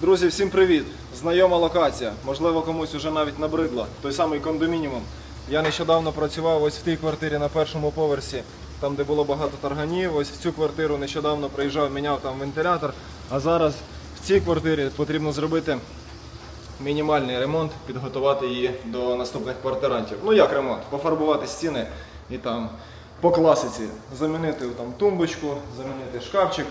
Друзі, всім привіт! Знайома локація. Можливо, комусь уже навіть набридла. Той самий кондомініум. Я нещодавно працював ось в тій квартирі на першому поверсі, там де було багато тарганів. Ось в цю квартиру нещодавно приїжджав, міняв там вентилятор. А зараз в цій квартирі потрібно зробити мінімальний ремонт, підготувати її до наступних квартирантів. Ну як ремонт? Пофарбувати стіни і там по класиці замінити там тумбочку, замінити шкафчик,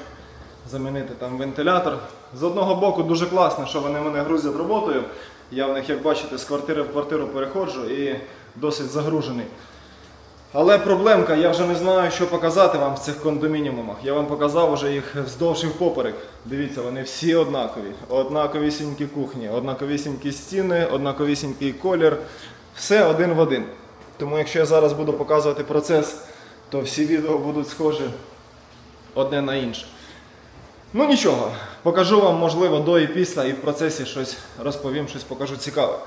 замінити там вентилятор. З одного боку дуже класно, що вони мене грузять роботою. Я в них, як бачите, з квартири в квартиру переходжу і досить загружений. Але проблемка, я вже не знаю, що показати вам в цих кондомініумах. Я вам показав вже їх вздовж і впоперек. Дивіться, вони всі однакові. Однаковісінькі кухні, однаковісінькі стіни, однаковісінький колір. Все один в один. Тому якщо я зараз буду показувати процес, то всі відео будуть схожі одне на інше. Ну нічого, покажу вам, можливо, до і після, і в процесі щось розповім, щось покажу цікаве.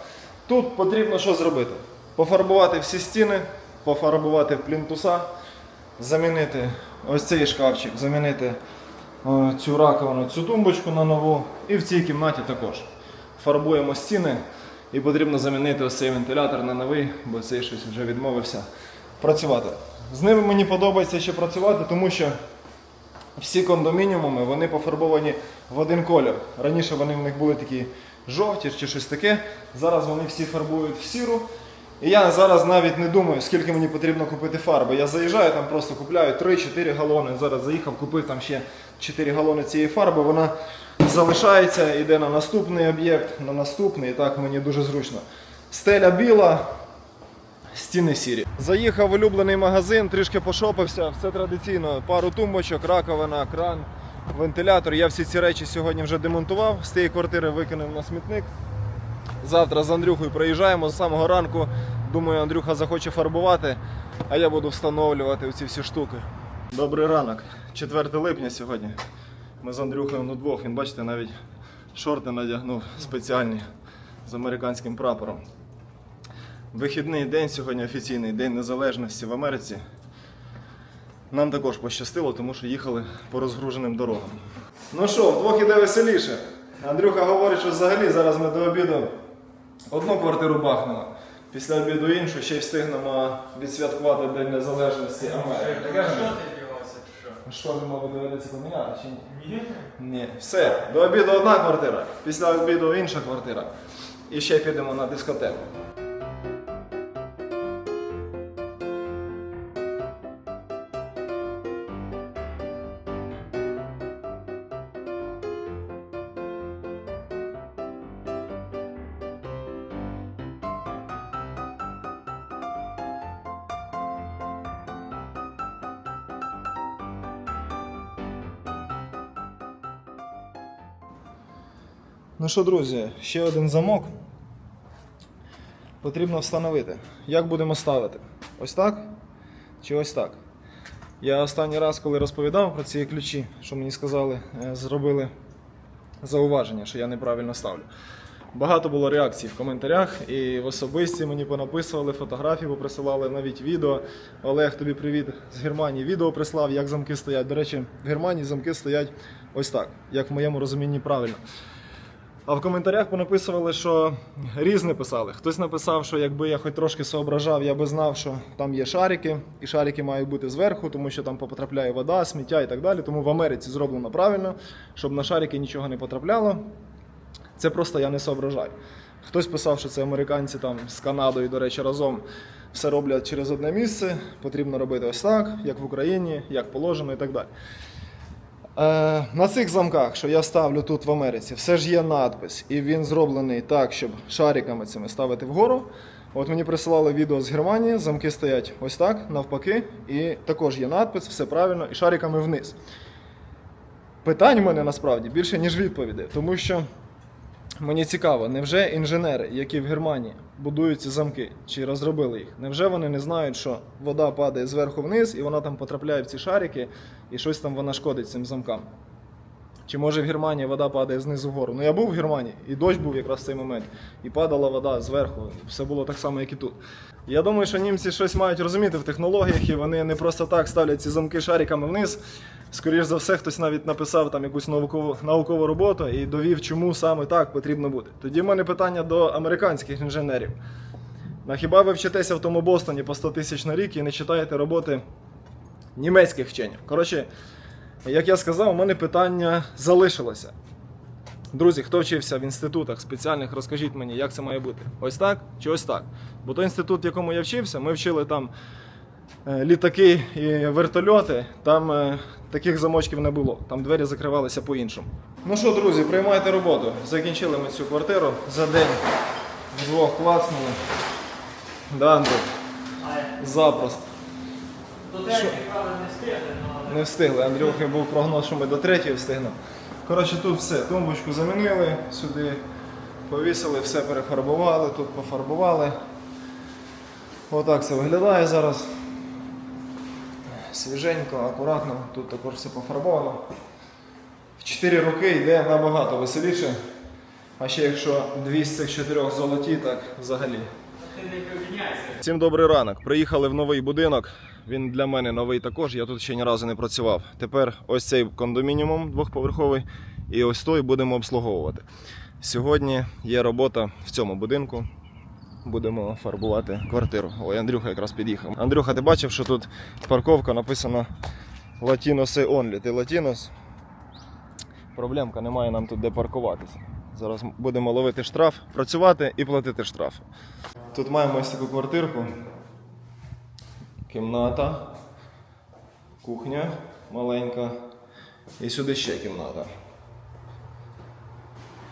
Тут потрібно що зробити? Пофарбувати всі стіни, пофарбувати плінтуса, замінити ось цей шкафчик, замінити цю раковину, цю тумбочку на нову. І в цій кімнаті також. Фарбуємо стіни і потрібно замінити ось цей вентилятор на новий, бо цей щось вже відмовився працювати. З ними мені подобається ще працювати, тому що всі кондомініуми вони пофарбовані в один колір. Раніше вони в них були такі жовті чи щось таке. Зараз вони всі фарбують в сіру. І я зараз навіть не думаю, скільки мені потрібно купити фарби. Я заїжджаю, там просто купляю 3-4 галони. Зараз заїхав, купив там ще 4 галони цієї фарби. Вона залишається, йде на наступний об'єкт, на наступний, і так мені дуже зручно. Стеля біла, Стіни сірі. Заїхав в улюблений магазин, трішки пошопився. Все традиційно. Пару тумбочок, раковина, кран, вентилятор. Я всі ці речі сьогодні вже демонтував. З тієї квартири викинув на смітник. Завтра з Андрюхою приїжджаємо з самого ранку. Думаю, Андрюха захоче фарбувати, а я буду встановлювати ці всі штуки. Добрий ранок. 4 липня сьогодні. Ми з Андрюхою на двох. Він бачите, навіть шорти надягнув спеціальні з американським прапором. Вихідний день сьогодні офіційний День Незалежності в Америці. Нам також пощастило, тому що їхали по розгруженим дорогам. Ну що, вдвох іде веселіше. Андрюха говорить, що взагалі зараз ми до обіду одну квартиру бахнемо. Після обіду іншу ще й встигнемо відсвяткувати День Незалежності Америки. Таке ж? А Що ж мабуть доведеться поміняти чи ні? Ні? Ні. Все, до обіду одна квартира, після обіду інша квартира. І ще підемо на дискотеку. Ну що, друзі, ще один замок. Потрібно встановити. Як будемо ставити? Ось так чи ось так? Я останній раз, коли розповідав про ці ключі, що мені сказали, е, зробили зауваження, що я неправильно ставлю. Багато було реакцій в коментарях і в особисті мені понаписували фотографії, поприсилали навіть відео. Олег, тобі привіт з Германії. Відео прислав, як замки стоять. До речі, в Германії замки стоять ось так, як в моєму розумінні правильно. А в коментарях понаписували, що різне писали. Хтось написав, що якби я хоч трошки соображав, я би знав, що там є шарики, і шарики мають бути зверху, тому що там потрапляє вода, сміття і так далі. Тому в Америці зроблено правильно, щоб на шарики нічого не потрапляло. Це просто я не соображаю. Хтось писав, що це американці там з Канадою, до речі, разом все роблять через одне місце. Потрібно робити ось так, як в Україні, як положено і так далі. Е, на цих замках, що я ставлю тут в Америці, все ж є надпис, і він зроблений так, щоб шариками цими ставити вгору. От мені присилали відео з Германії, замки стоять ось так, навпаки, і також є надпис, все правильно, і шариками вниз. Питань в мене насправді більше, ніж відповідей, тому що мені цікаво, невже інженери, які в Германії будують ці замки, чи розробили їх, невже вони не знають, що вода падає зверху вниз і вона там потрапляє в ці шарики, і щось там вона шкодить цим замкам? Чи може в Германії вода падає знизу вгору? Ну я був в Германії, і дощ був якраз в цей момент, і падала вода зверху. Все було так само, як і тут. Я думаю, що німці щось мають розуміти в технологіях, і вони не просто так ставлять ці замки шариками вниз. Скоріше за все, хтось навіть написав там якусь наукову, наукову роботу і довів, чому саме так потрібно бути. Тоді в мене питання до американських інженерів. А хіба ви вчитеся в тому Бостоні по 100 тисяч на рік і не читаєте роботи німецьких вчених? Коротше, як я сказав, у мене питання залишилося. Друзі, хто вчився в інститутах спеціальних, розкажіть мені, як це має бути? Ось так чи ось так? Бо той інститут, в якому я вчився, ми вчили там літаки і вертольоти, там е, таких замочків не було. Там двері закривалися по-іншому. Ну що, друзі, приймайте роботу. Закінчили ми цю квартиру за день вдвох клацнули. Да? Запросто. До третьої, правда, не встигли, але Не встигли. Андрюхи був прогноз, що ми до третьої встигнемо. Коротше, тут все. Тумбочку замінили, сюди повісили, все перефарбували, тут пофарбували. Отак це виглядає зараз. Свіженько, акуратно, тут також все пофарбовано. В 4 роки йде набагато веселіше. А ще якщо дві з цих чотирьох золоті, так взагалі. Всім добрий ранок. Приїхали в новий будинок. Він для мене новий також. Я тут ще ні разу не працював. Тепер ось цей кондомініум двохповерховий і ось той будемо обслуговувати. Сьогодні є робота в цьому будинку. Будемо фарбувати квартиру. Ой, Андрюха якраз під'їхав. Андрюха, ти бачив, що тут парковка написано Latinos Only. Ти Latinos? Проблемка, немає нам тут де паркуватися. Зараз будемо ловити штраф, працювати і платити штраф. Тут маємо ось таку квартирку. Кімната, кухня маленька. І сюди ще кімната.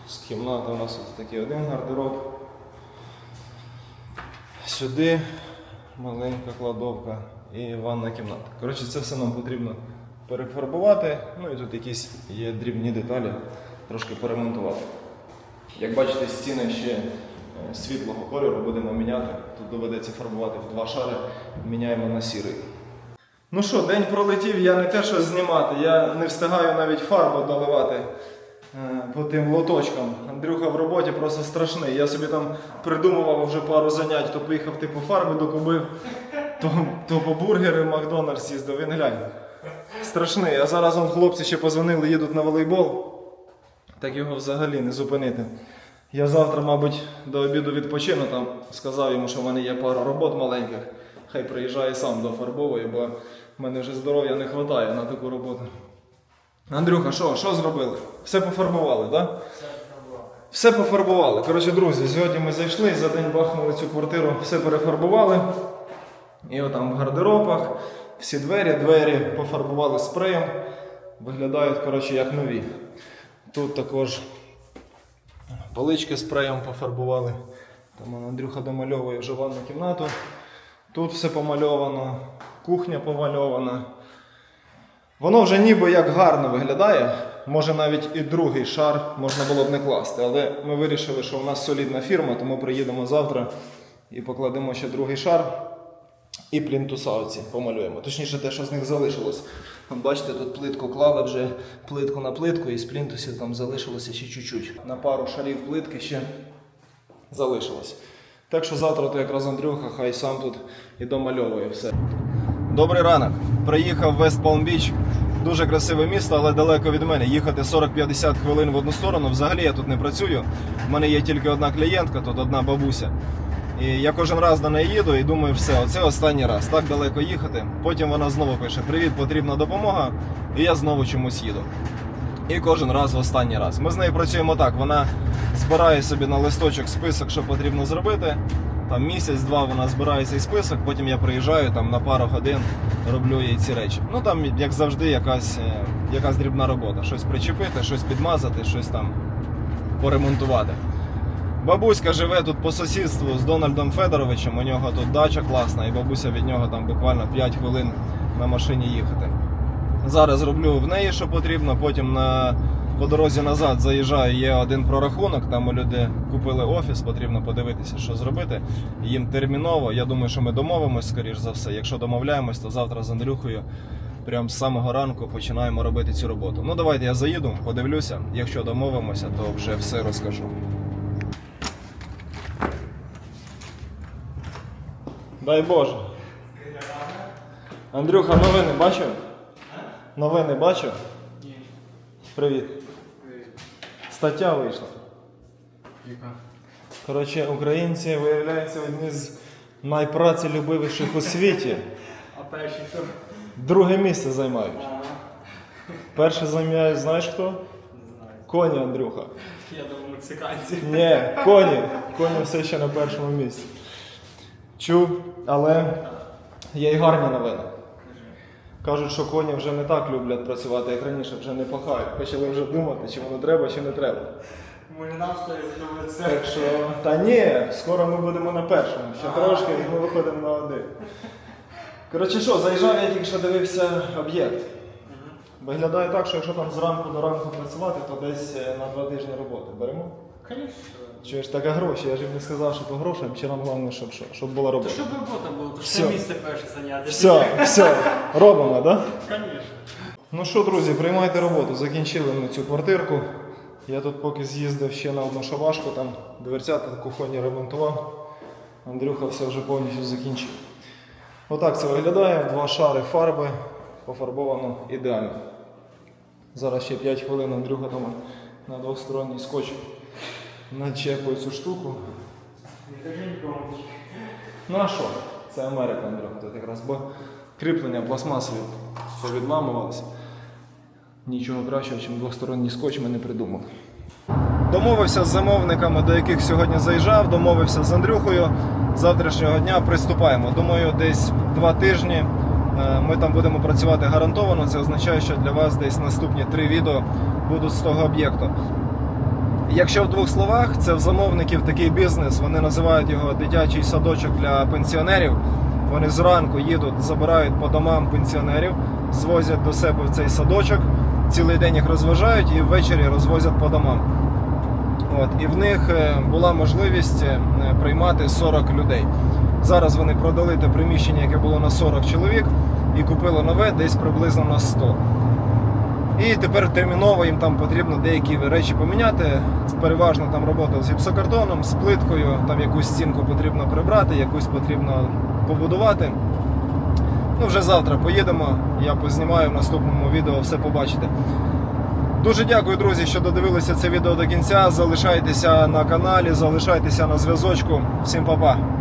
З кімнати у нас ось такий один гардероб. Сюди маленька кладовка і ванна кімната. Коротше, це все нам потрібно перефарбувати. Ну і тут якісь є дрібні деталі, трошки поремонтувати. Як бачите, стіни ще е, світлого кольору будемо міняти. Тут доведеться фарбувати в два шари, міняємо на сірий. Ну що, день пролетів, я не те, що знімати, я не встигаю навіть фарбу доливати по тим лоточкам. Андрюха в роботі просто страшний. Я собі там придумував вже пару занять, то поїхав типу фарби докупив, то, то по бургери Макдональдс їздив, він глянь. Страшний. А зараз он хлопці ще позвонили, їдуть на волейбол. Так його взагалі не зупинити. Я завтра, мабуть, до обіду відпочину там. Сказав йому, що в мене є пара робот маленьких. Хай приїжджає сам дофарбовує, бо в мене вже здоров'я не вистачає на таку роботу. Андрюха, що, що зробили? Все пофарбували, так? Да? Все пофарбували. Коротше, друзі, сьогодні ми зайшли, за день бахнули цю квартиру, все перефарбували. І отам в гардеробах, всі двері, двері пофарбували спреєм. Виглядають, коротше, як нові. Тут також полички спреєм пофарбували. Там Андрюха домальовує вже ванну кімнату. Тут все помальовано, кухня помальована. Воно вже ніби як гарно виглядає. Може навіть і другий шар можна було б не класти. Але ми вирішили, що у нас солідна фірма, тому приїдемо завтра і покладемо ще другий шар. І плінтуса оці помалюємо. Точніше, те, що з них залишилось. Бачите, тут плитку клали вже плитку на плитку, і з плінтусів там залишилося ще чуть-чуть. На пару шарів плитки ще залишилось. Так що завтра то якраз Андрюха хай сам тут і домальовує все. Добрий ранок. Приїхав в Вест Палм Біч. Дуже красиве місто, але далеко від мене. Їхати 40-50 хвилин в одну сторону. Взагалі я тут не працюю. У мене є тільки одна клієнтка, тут одна бабуся. І я кожен раз до неї їду і думаю, все, оце останній раз. Так далеко їхати. Потім вона знову пише: Привіт, потрібна допомога. І я знову чомусь їду. І кожен раз в останній раз. Ми з нею працюємо так. Вона збирає собі на листочок список, що потрібно зробити. Там місяць-два вона збирає цей список, потім я приїжджаю там на пару годин, роблю їй ці речі. Ну там, як завжди, якась, е, якась дрібна робота. Щось причепити, щось підмазати, щось там поремонтувати. Бабуська живе тут по сусідству з Дональдом Федоровичем. У нього тут дача класна, і бабуся від нього там буквально 5 хвилин на машині їхати. Зараз роблю в неї, що потрібно. Потім на по дорозі назад заїжджаю, є один прорахунок. Там люди купили офіс, потрібно подивитися, що зробити. Їм терміново. Я думаю, що ми домовимось, скоріш за все. Якщо домовляємось, то завтра з Андрюхою. Прямо з самого ранку починаємо робити цю роботу. Ну давайте я заїду, подивлюся. Якщо домовимося, то вже все розкажу. Дай Боже. Андрюха, новини бачив? Новини бачив? Привіт. Стаття вийшла. Яка? Коротше, українці виявляються одні з найпрацелюбивіших у світі. А перший хто? Друге місце займають. Перше займає, знаєш хто? Коні Андрюха. Я думав, мексиканці. Ні, коні. Коні все ще на першому місці. Чув, але є й гарні новини. Кажуть, що коні вже не так люблять працювати, як раніше, вже не пахають. Почали вже думати, чи воно треба, чи не треба. Може нам стоїть це? Так що, та ні, скоро ми будемо на першому. Ще трошки і ми виходимо на один. Коротше, що, заїжджав, я тільки що дивився об'єкт. Виглядає так, що якщо там зранку до ранку працювати, то десь е, на два тижні роботи беремо. Звісно. Чуєш, така гроші, я ж їм не сказав, що по грошам, чи нам головне, щоб, що, щоб була То робота. щоб робота була, то Все. це місце перше заняття. Все, все, робимо, так? Да? Звісно. Ну що, друзі, приймайте роботу. Закінчили ми цю квартирку. Я тут поки з'їздив ще на одну шабашку, там дверцята кухонні ремонтував. Андрюха все вже повністю закінчив. Отак це виглядає. Два шари фарби пофарбовано ідеально. Зараз ще 5 хвилин Андрюха там на двосторонній скотч начепує цю штуку. Ну а що? Це Америка, Андрюха, тут якраз, бо кріплення пластмасові повідламувалися. Нічого кращого, ніж двосторонній скотч ми не придумали. Домовився з замовниками, до яких сьогодні заїжджав, домовився з Андрюхою. З Завтрашнього дня приступаємо. Думаю, десь два тижні е, ми там будемо працювати гарантовано. Це означає, що для вас десь наступні три відео будуть з того об'єкту. Якщо в двох словах, це в замовників такий бізнес, вони називають його дитячий садочок для пенсіонерів. Вони зранку їдуть, забирають по домам пенсіонерів, звозять до себе в цей садочок, цілий день їх розважають і ввечері розвозять по домам. От, і в них е, була можливість е, приймати 40 людей. Зараз вони продали те приміщення, яке було на 40 чоловік, і купили нове десь приблизно на 100. І тепер терміново їм там потрібно деякі речі поміняти. Переважно там робота з гіпсокартоном, з плиткою, там якусь стінку потрібно прибрати, якусь потрібно побудувати. Ну, вже завтра поїдемо, я познімаю в наступному відео, все побачите. Дуже дякую, друзі, що додивилися це відео до кінця. Залишайтеся на каналі, залишайтеся на зв'язочку. Всім па-па!